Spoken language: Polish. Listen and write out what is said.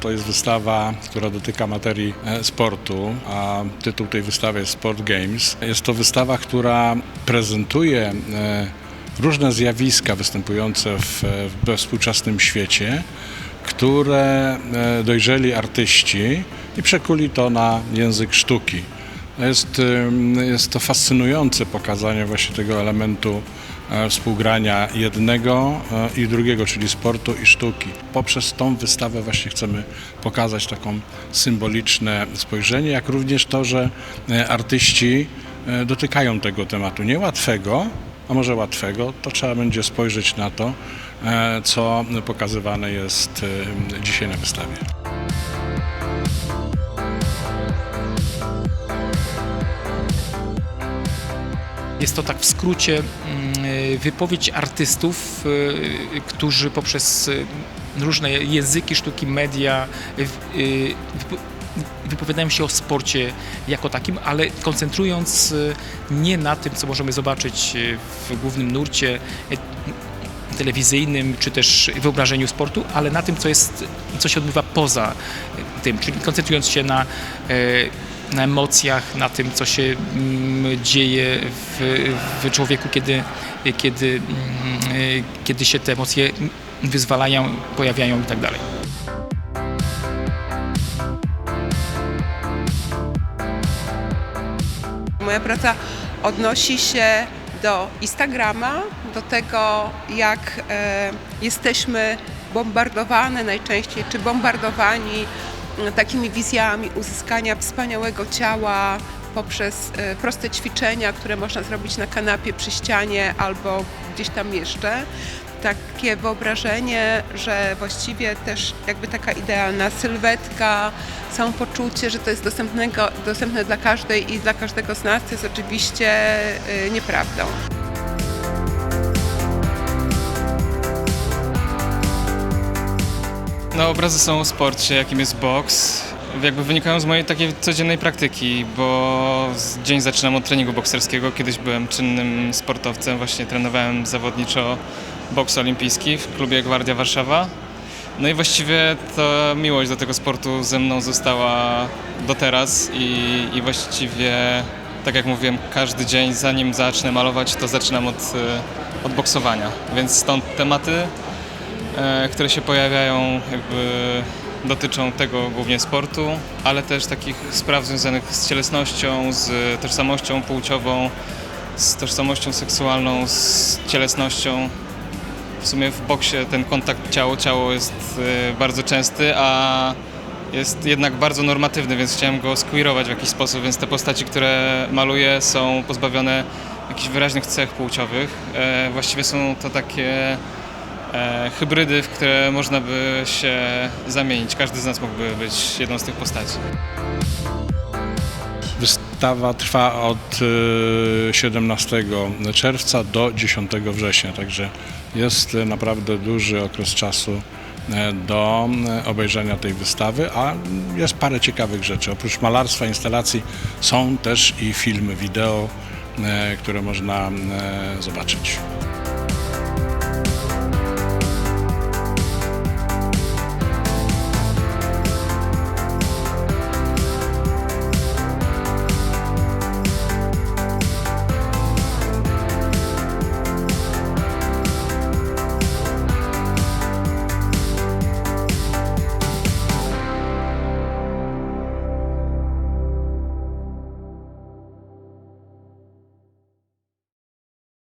To jest wystawa, która dotyka materii e, sportu, a tytuł tej wystawy jest Sport Games. Jest to wystawa, która prezentuje e, różne zjawiska występujące w, we współczesnym świecie, które e, dojrzeli artyści i przekuli to na język sztuki. Jest, jest to fascynujące pokazanie właśnie tego elementu e, współgrania jednego e, i drugiego, czyli sportu i sztuki. Poprzez tą wystawę właśnie chcemy pokazać taką symboliczne spojrzenie, jak również to, że e, artyści dotykają tego tematu niełatwego, a może łatwego, to trzeba będzie spojrzeć na to, co pokazywane jest dzisiaj na wystawie. Jest to tak w skrócie mm, y, wypowiedź artystów, y, którzy poprzez y, różne języki sztuki, media wypo- wypowiadają się o sporcie jako takim, ale koncentrując nie na tym, co możemy zobaczyć w głównym nurcie telewizyjnym, czy też wyobrażeniu sportu, ale na tym, co jest, co się odbywa poza tym, czyli koncentrując się na, na emocjach, na tym, co się mm, dzieje w, w człowieku, kiedy, kiedy, mm, kiedy się te emocje wyzwalają, pojawiają i tak. Moja praca odnosi się do Instagrama, do tego, jak e, jesteśmy bombardowane najczęściej, czy bombardowani takimi wizjami uzyskania wspaniałego ciała poprzez e, proste ćwiczenia, które można zrobić na kanapie przy ścianie albo gdzieś tam jeszcze. Takie wyobrażenie, że właściwie też jakby taka idealna sylwetka, samopoczucie, że to jest dostępne dla każdej i dla każdego z nas, to jest oczywiście y, nieprawdą. No, obrazy są o sporcie, jakim jest boks. Jakby wynikają z mojej takiej codziennej praktyki, bo dzień zaczynam od treningu bokserskiego. Kiedyś byłem czynnym sportowcem, właśnie trenowałem zawodniczo boks olimpijski w klubie Gwardia Warszawa. No i właściwie ta miłość do tego sportu ze mną została do teraz i, i właściwie, tak jak mówiłem, każdy dzień zanim zacznę malować, to zaczynam od, e, od boksowania. Więc stąd tematy, które się pojawiają, jakby dotyczą tego głównie sportu, ale też takich spraw związanych z cielesnością, z tożsamością płciową, z tożsamością seksualną, z cielesnością. W sumie w boksie ten kontakt ciało-ciało jest e, bardzo częsty, a jest jednak bardzo normatywny, więc chciałem go squeerować w jakiś sposób, więc te postaci, które maluję są pozbawione jakichś wyraźnych cech płciowych. E, właściwie są to takie e, hybrydy, w które można by się zamienić. Każdy z nas mógłby być jedną z tych postaci. Wystawa trwa od e, 17 czerwca do 10 września, także jest e, naprawdę duży okres czasu e, do e, obejrzenia tej wystawy, a jest parę ciekawych rzeczy. Oprócz malarstwa, instalacji są też i filmy wideo, e, które można e, zobaczyć.